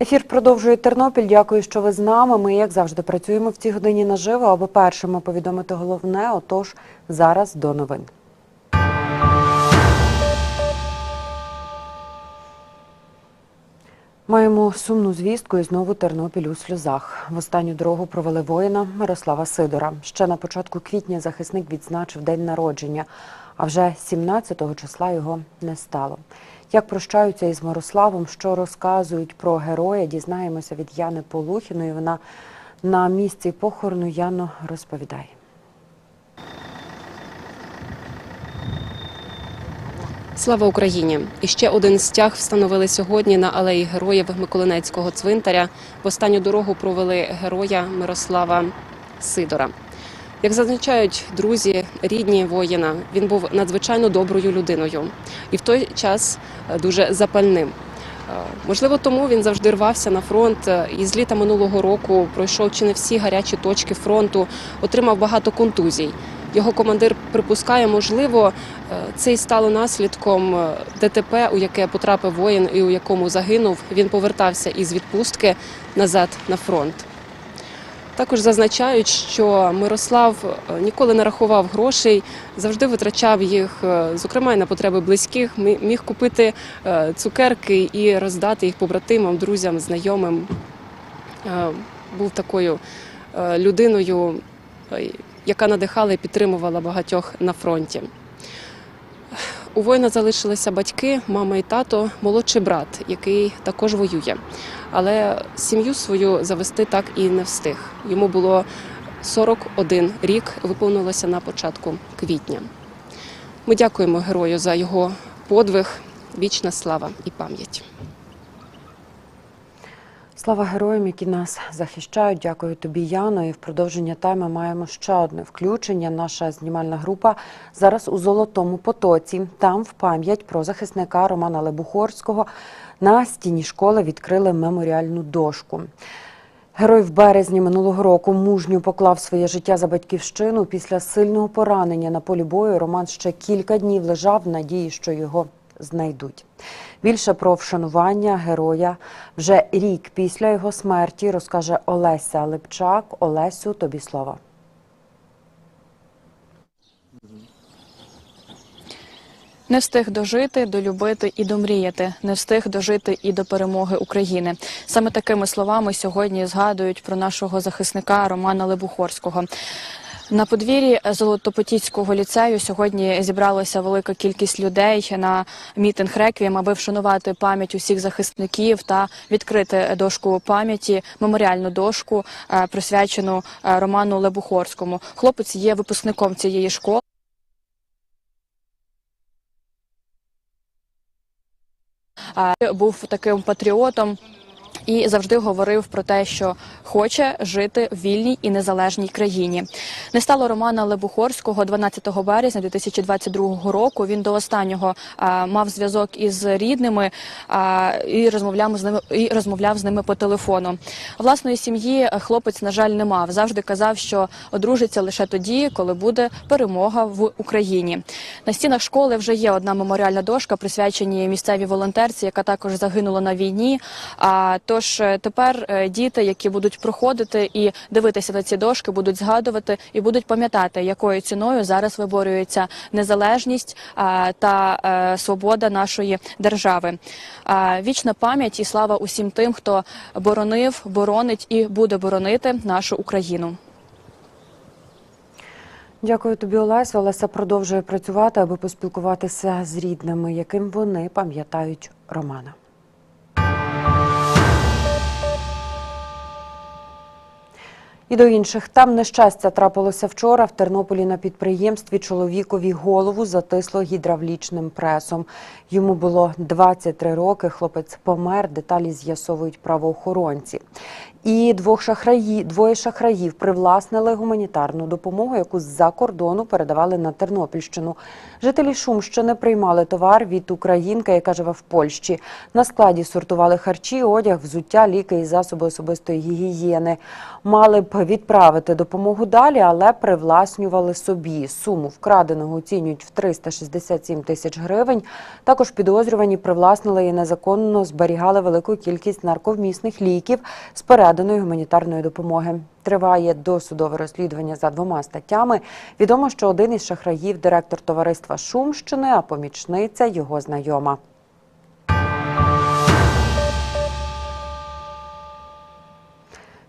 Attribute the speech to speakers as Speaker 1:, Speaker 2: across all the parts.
Speaker 1: Ефір продовжує Тернопіль. Дякую, що ви з нами. Ми, як завжди, працюємо в цій годині наживо, аби першими повідомити головне. Отож, зараз до новин. Маємо сумну звістку і знову Тернопіль у сльозах. В останню дорогу провели воїна Мирослава Сидора. Ще на початку квітня захисник відзначив день народження, а вже 17-го числа його не стало. Як прощаються із Мирославом, що розказують про героя, дізнаємося від Яни Полухіної. Вона на місці похорону Яно розповідає.
Speaker 2: Слава Україні! І ще один стяг встановили сьогодні на алеї героїв Миколинецького цвинтаря. В останню дорогу провели героя Мирослава Сидора. Як зазначають друзі, рідні воїна, він був надзвичайно доброю людиною і в той час е, дуже запальним. Е, Можливо, тому він завжди рвався на фронт е, і з літа минулого року пройшов чи не всі гарячі точки фронту, отримав багато контузій. Його командир припускає, можливо, це й стало наслідком ДТП, у яке потрапив воїн і у якому загинув. Він повертався із відпустки назад на фронт. Також зазначають, що Мирослав е, ніколи не рахував грошей, завжди витрачав їх, е, зокрема й на потреби близьких, міг купити е, цукерки і роздати їх побратимам, друзям, знайомим. Був такою людиною, яка надихала і підтримувала багатьох на фронті. У воїна залишилися батьки, мама і тато, молодший брат, який також воює. Але сім'ю свою завести так і не встиг. Йому було 41 рік, виповнилося на початку квітня. Ми дякуємо герою за його подвиг, вічна слава і пам'ять.
Speaker 1: Слава героям, які нас захищають. Дякую тобі, Яно. І в продовження теми маємо ще одне включення. Наша знімальна група зараз у Золотому Потоці. Там в пам'ять про захисника Романа Лебухорського на стіні школи відкрили меморіальну дошку. Герой в березні минулого року мужньо поклав своє життя за батьківщину. Після сильного поранення на полі бою Роман ще кілька днів лежав в надії, що його знайдуть. Більше про вшанування героя вже рік після його смерті розкаже Олеся Липчак. Олесю, тобі слово.
Speaker 3: Не встиг дожити, долюбити і домріяти, не встиг дожити і до перемоги України. Саме такими словами сьогодні згадують про нашого захисника Романа Лебухорського. На подвір'ї Золотопотіцького ліцею сьогодні зібралася велика кількість людей на мітинг реквієм, аби вшанувати пам'ять усіх захисників та відкрити дошку пам'яті, меморіальну дошку, е, присвячену е, Роману Лебухорському. Хлопець є випускником цієї школи. був таким патріотом. І завжди говорив про те, що хоче жити в вільній і незалежній країні. Не стало Романа Лебухорського 12 березня 2022 року. Він до останнього а, мав зв'язок із рідними а, і розмовляв з ними і розмовляв з ними по телефону. Власної сім'ї хлопець, на жаль, не мав. Завжди казав, що одружиться лише тоді, коли буде перемога в Україні. На стінах школи вже є одна меморіальна дошка, присвячені місцевій волонтерці, яка також загинула на війні. А тож е, тепер е, діти, які будуть проходити і дивитися на ці дошки, будуть згадувати і будуть пам'ятати, якою ціною зараз виборюється незалежність та е, свобода нашої держави. Вічна пам'ять і слава усім тим, хто боронив, боронить і буде боронити нашу Україну.
Speaker 1: Дякую тобі, Олесю. Олеся продовжує працювати, аби поспілкуватися з рідними, яким вони пам'ятають Романа. І до інших там нещастя трапилося вчора. В Тернополі на підприємстві чоловікові голову затисло гідравлічним пресом. Йому було 23 роки. Хлопець помер. Деталі з'ясовують правоохоронці. І двох шахраї, двоє шахраїв привласнили гуманітарну допомогу, яку з-за кордону передавали на Тернопільщину. Жителі Шумщини приймали товар від українки, яка живе в Польщі. На складі сортували харчі, одяг, взуття, ліки і засоби особистої гігієни. Мали б відправити допомогу далі, але привласнювали собі. Суму вкраденого оцінюють в 367 тисяч гривень. Також підозрювані привласнили і незаконно зберігали велику кількість нарковмісних ліків з переданої гуманітарної допомоги. Триває досудове розслідування за двома статтями. Відомо, що один із шахраїв директор товариства Шумщини, а помічниця його знайома.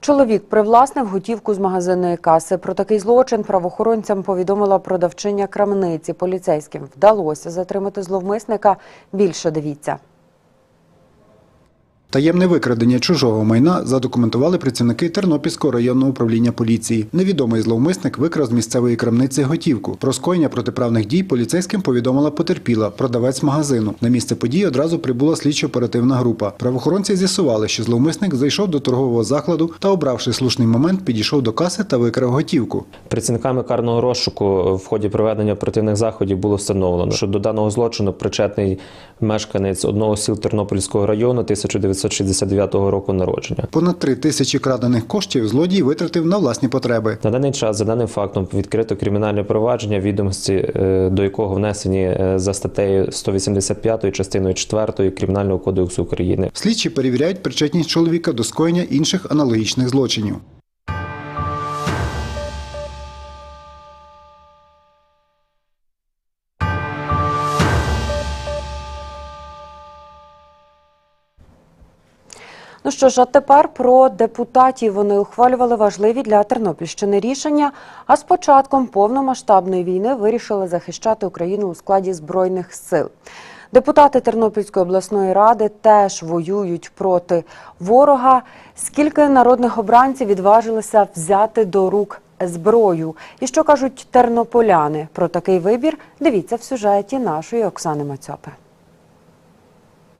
Speaker 1: Чоловік привласнив готівку з магазинної каси. Про такий злочин правоохоронцям повідомила продавчиня крамниці. Поліцейським вдалося затримати зловмисника. Більше дивіться.
Speaker 4: Таємне викрадення чужого майна задокументували працівники Тернопільського районного управління поліції. Невідомий зловмисник викрав з місцевої крамниці готівку. Про скоєння протиправних дій поліцейським повідомила потерпіла, продавець магазину. На місце події одразу прибула слідчо-оперативна група. Правоохоронці з'ясували, що зловмисник зайшов до торгового закладу та, обравши слушний момент, підійшов до каси та викрав готівку.
Speaker 5: Працівниками карного розшуку в ході проведення оперативних заходів було встановлено, що до даного злочину причетний мешканець одного сіл Тернопільського району 1969 року народження.
Speaker 4: Понад три тисячі крадених коштів злодій витратив на власні потреби.
Speaker 5: На даний час за даним фактом відкрито кримінальне провадження, відомості е, до якого внесені е, за статтею 185 частиною 4 Кримінального кодексу України.
Speaker 4: Слідчі перевіряють причетність чоловіка до скоєння інших аналогічних злочинів.
Speaker 1: Ну що ж, а тепер про депутатів. Вони ухвалювали важливі для Тернопільщини рішення. А з початком повномасштабної війни вирішили захищати Україну у складі збройних сил. Депутати Тернопільської обласної ради теж воюють проти ворога. Скільки народних обранців відважилися взяти до рук зброю? І що кажуть тернополяни про такий вибір? Дивіться в сюжеті нашої Оксани Мацьопи.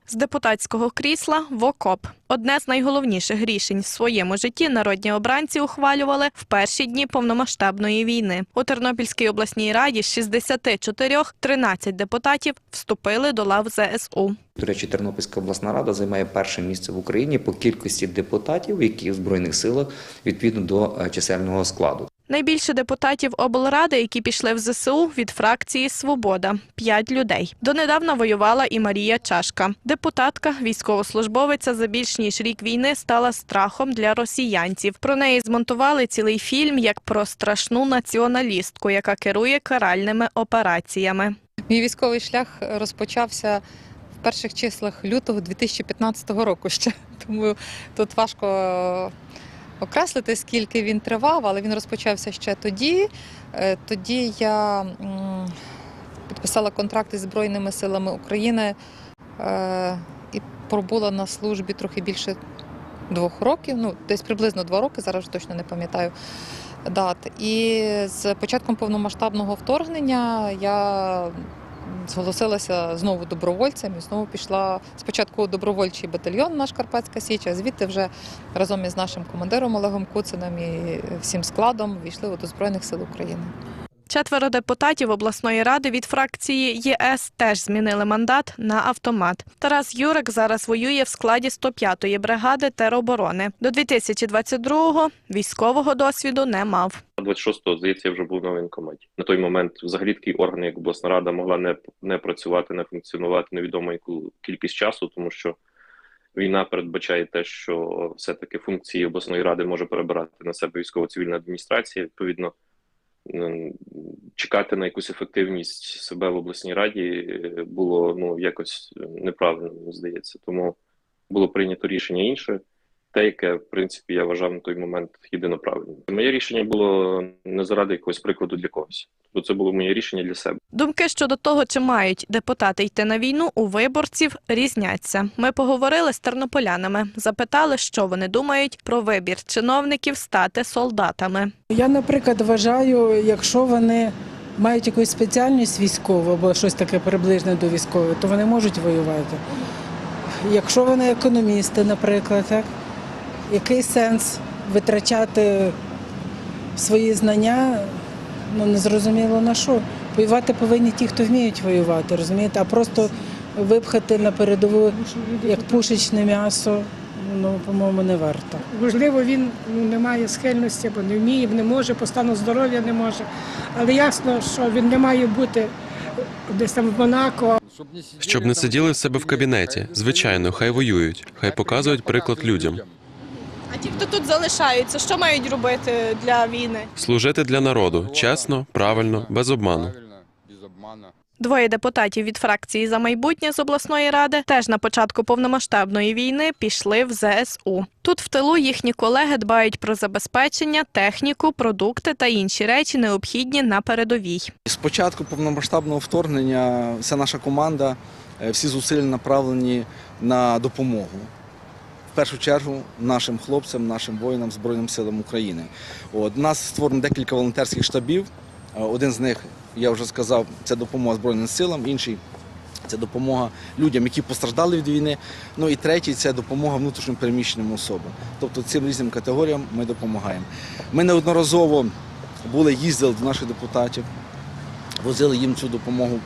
Speaker 6: З депутатського крісла в окоп. Одне з найголовніших рішень в своєму житті народні обранці ухвалювали в перші дні повномасштабної війни. У Тернопільській обласній раді з 64 13 депутатів вступили до лав ЗСУ.
Speaker 7: До речі, Тернопільська обласна рада займає перше місце в Україні по кількості депутатів, які в збройних силах відповідно до е, чисельного складу.
Speaker 6: Найбільше депутатів облради, які пішли в ЗСУ від фракції Свобода п'ять людей. Донедавна воювала і Марія Чашка. Депутатка, військовослужбовиця за більш ніж рік війни стала страхом для росіянців. Про неї змонтували цілий фільм як про страшну націоналістку, яка керує каральними операціями.
Speaker 8: Мій військовий шлях розпочався в перших числах лютого 2015 року ще. Тому тут важко окреслити, скільки він тривав, але він розпочався ще тоді. Е, Тоді я підписала контракт із Збройними силами України е, і пробула на службі трохи більше двох років, ну десь приблизно два роки, зараз точно не пам'ятаю дат. І з початком повномасштабного вторгнення я зголосилася знову добровольцем і знову пішла спочатку добровольчий батальйон наш Карпатська Січ, а звідти вже разом із нашим командиром Олегом Куциним і всім складом війшли до Збройних сил України.
Speaker 6: Четверо депутатів обласної ради від фракції ЄС теж змінили мандат на автомат. Тарас Юрик зараз воює в складі 105-ї бригади тероборони. До 2022-го військового досвіду не мав.
Speaker 9: 26-го, здається, я вже був на воєнкоматі. На той момент взагалі такий орган, як обласна рада, могла не, не працювати, не функціонувати невідомо яку кількість часу, тому що війна передбачає те, що все-таки функції обласної ради може перебирати на себе військово-цивільна адміністрація. Відповідно, чекати на якусь ефективність себе в обласній раді е, було ну якось неправильно, мені здається. Тому було прийнято рішення інше те, яке в принципі я вважав на той момент єдино правильним. Моє рішення було не заради якогось прикладу для когось. Тобто це було моє рішення для себе.
Speaker 6: Думки щодо того, чи мають депутати йти на війну, у виборців різняться. Ми поговорили з тернополянами, запитали, що вони думають про вибір чиновників стати солдатами.
Speaker 10: Я, наприклад, вважаю, якщо вони мають якусь спеціальність військову або щось таке приближне до військової, то вони можуть воювати. Якщо вони економісти, наприклад, так, який сенс витрачати свої знання, ну незрозуміло на що. Воювати повинні ті, хто вміють воювати, розумієте, а просто випхати на передову як пушечне м'ясо, ну, по-моєму, не варто.
Speaker 11: Можливо, він ну, не має схильності, або не вміє, не може, по стану здоров'я не може. Але ясно, що він не має бути десь там в Монако
Speaker 12: Щоб не сиділи в себе в кабінеті. Звичайно, хай воюють, хай показують приклад людям.
Speaker 6: А ті, хто тут залишаються, що мають робити для війни?
Speaker 12: Служити для народу чесно, правильно, без обману.
Speaker 6: Двоє депутатів від фракції за майбутнє з обласної ради теж на початку повномасштабної війни пішли в ЗСУ. Тут в тилу їхні колеги дбають про забезпечення, техніку, продукти та інші речі, необхідні на передовій.
Speaker 13: З початку повномасштабного вторгнення вся наша команда, е, всі зусилля направлені на допомогу. Першу чергу нашим хлопцям, нашим воїнам Збройним силам України. От, у нас створено декілька волонтерських штабів. Е, Один з них, я вже сказав, це допомога Збройним силам, інший це допомога людям, які постраждали від війни. Ну і третій це допомога внутрішньо переміщеним особам. Тобто цим різним категоріям ми допомагаємо. Ми неодноразово були, їздили до наших депутатів, возили їм цю допомогу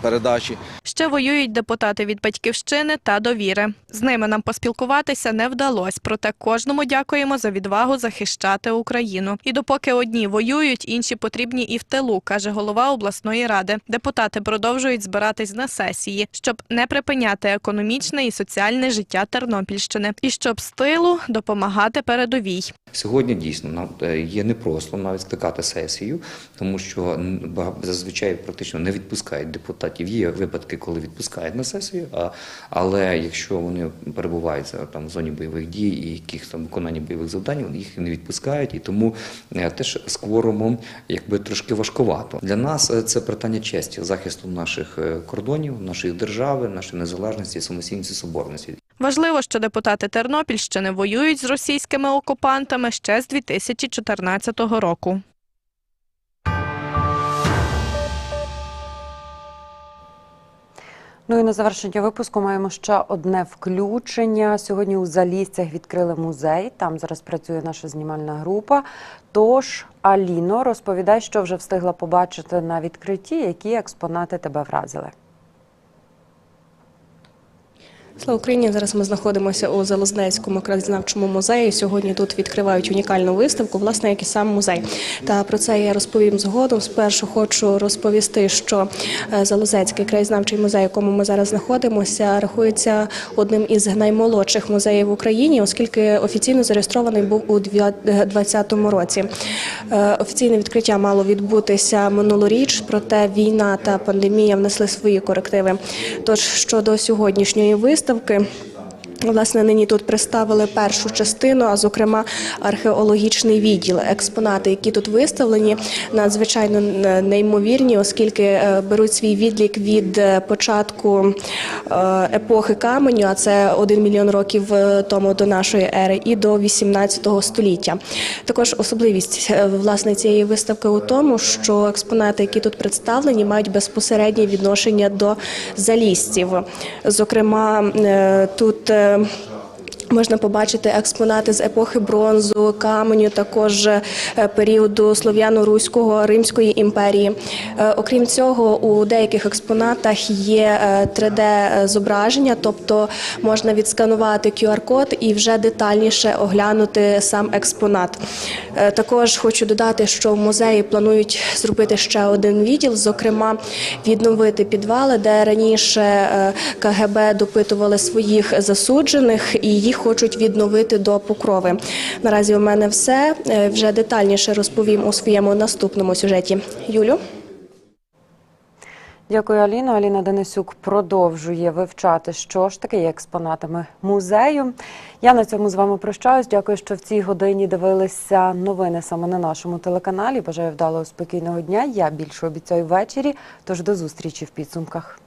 Speaker 13: передачі.
Speaker 6: Ще воюють депутати від батьківщини та довіри. З ними нам поспілкуватися не вдалося, проте кожному дякуємо за відвагу захищати Україну. І допоки одні воюють, інші потрібні і в тилу, каже голова обласної ради. Депутати продовжують збиратись на сесії, щоб не припиняти економічне і соціальне життя Тернопільщини, і щоб з тилу допомагати передовій.
Speaker 7: Сьогодні дійсно е, є непросто навіть скликати сесію, тому що зазвичай практично не відпускають депутатів. Є випадки, коли відпускають на сесію, але якщо вони перебувають там в зоні бойових дій і яких там виконання бойових завдань, їх не відпускають, і тому е, теж з кворумом якби трошки важкувато. Для нас е, це питання честі, захисту наших е, кордонів, нашої держави, нашої незалежності, самостійності, соборності.
Speaker 6: Важливо, що депутати Тернопільщини воюють з російськими окупантами ще з 2014 року.
Speaker 1: Ну і на завершення випуску маємо ще одне включення. Сьогодні у Залісцях відкрили музей. Там зараз працює наша знімальна група. Тож, Аліно, розповідай, що вже встигла побачити на відкритті, які експонати тебе вразили.
Speaker 14: Слава Україні! Зараз ми знаходимося у Залознецькому краєзнавчому музеї. Сьогодні тут відкривають унікальну виставку, власне, як і сам музей. Та про це я розповім згодом. Спершу хочу розповісти, що е, Залозецький краєзнавчий музей, в якому ми зараз знаходимося, рахується одним із наймолодших музеїв в Україні, оскільки офіційно зареєстрований був у 2020 році. Е, Офіційне відкриття мало відбутися минулоріч, проте війна та пандемія внесли свої корективи. Тож щодо сьогоднішньої виставки виставки. Власне, нині тут представили першу частину, а зокрема археологічний відділ. Експонати, які тут виставлені, надзвичайно неймовірні, оскільки е, беруть свій відлік від е, початку е, епохи каменю, а це 1 мільйон років тому до нашої ери, і до 18 століття. Також особливість власне цієї виставки у тому, що експонати, які тут представлені, мають безпосереднє відношення до залізців. Зокрема, тут um, Можна побачити експонати з епохи бронзу, каменю, також е, періоду слов'яно-руського Римської імперії. Е, Окрім цього, у деяких експонатах є 3D-зображення, тобто можна відсканувати QR-код і вже детальніше оглянути сам експонат. Е, Також хочу додати, що в музеї планують зробити ще один відділ, зокрема відновити підвали, де раніше е, КГБ допитували своїх засуджених і їх хочуть відновити до покрови. Наразі у мене все. Е, Вже детальніше розповім у своєму наступному сюжеті. Юлю.
Speaker 1: Дякую, Аліно. Аліна Денисюк продовжує вивчати, що ж таке є експонатами музею. Я на цьому з вами прощаюсь. Дякую, що в цій годині дивилися новини саме на нашому телеканалі. Бажаю вдалого спокійного дня. Я більше обіцяю ввечері. Тож до зустрічі в підсумках.